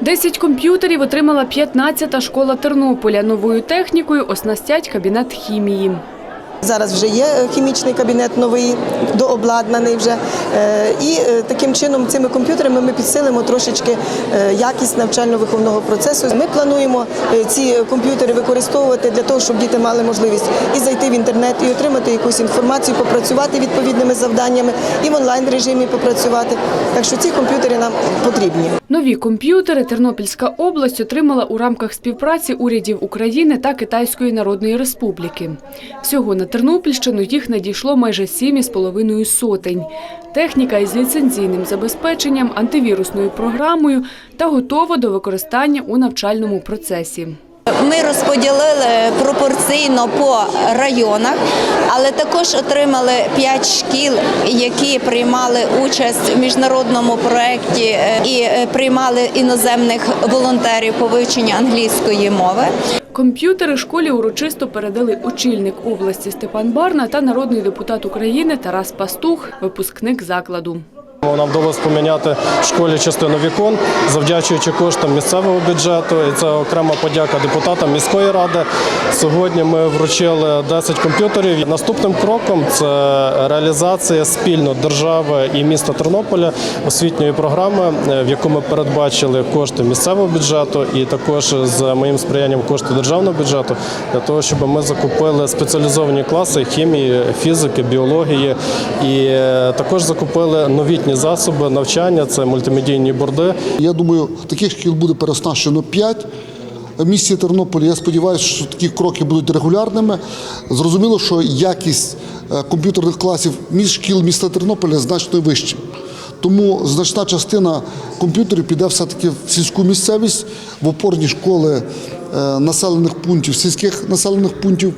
Десять комп'ютерів отримала 15-та школа Тернополя. Новою технікою оснастять кабінет хімії. Зараз вже є е, хімічний кабінет новий, дообладнаний вже. Е, І е, таким чином цими комп'ютерами ми підсилимо трошечки якість навчально-виховного процесу. Ми плануємо ці комп'ютери використовувати для того, щоб діти мали можливість і зайти в інтернет, і отримати якусь інформацію, попрацювати відповідними завданнями, і в онлайн режимі попрацювати. Так що ці комп'ютери нам потрібні. Нові комп'ютери Тернопільська область отримала у рамках співпраці урядів України та Китайської Народної Республіки. Всього на Тернопільщину їх надійшло майже 7,5 сотень. Техніка із ліцензійним забезпеченням, антивірусною програмою та готова до використання у навчальному процесі. Ми розподілили пропорційно по районах, але також отримали 5 шкіл, які приймали участь в міжнародному проєкті е, і е, приймали іноземних волонтерів по вивченню англійської мови. Комп'ютери школі урочисто передали очільник області Степан Барна та народний депутат України Тарас Пастух, випускник закладу. Нам вдалося поміняти в школі частину вікон, завдячуючи коштам місцевого бюджету. І це окрема подяка депутатам міської ради. Сьогодні ми вручили 10 комп'ютерів. Наступним кроком це реалізація спільно держави і міста Тернополя освітньої програми, в яку ми передбачили кошти місцевого бюджету і також з моїм сприянням кошти державного бюджету для того, щоб ми закупили спеціалізовані класи хімії, фізики, біології і е, також закупили новітні засоби навчання. Це мультимедійні борди. Я думаю, таких шкіл буде переоснащено 5 в місті Тернополі. Я сподіваюся, що такі кроки будуть регулярними. Зрозуміло, що якість е, комп'ютерних класів між шкіл міста Тернополя значно вища. Тому значна частина комп'ютерів піде все-таки в сільську місцевість, в опорні школи е, населених пунктів, сільських населених пунктів.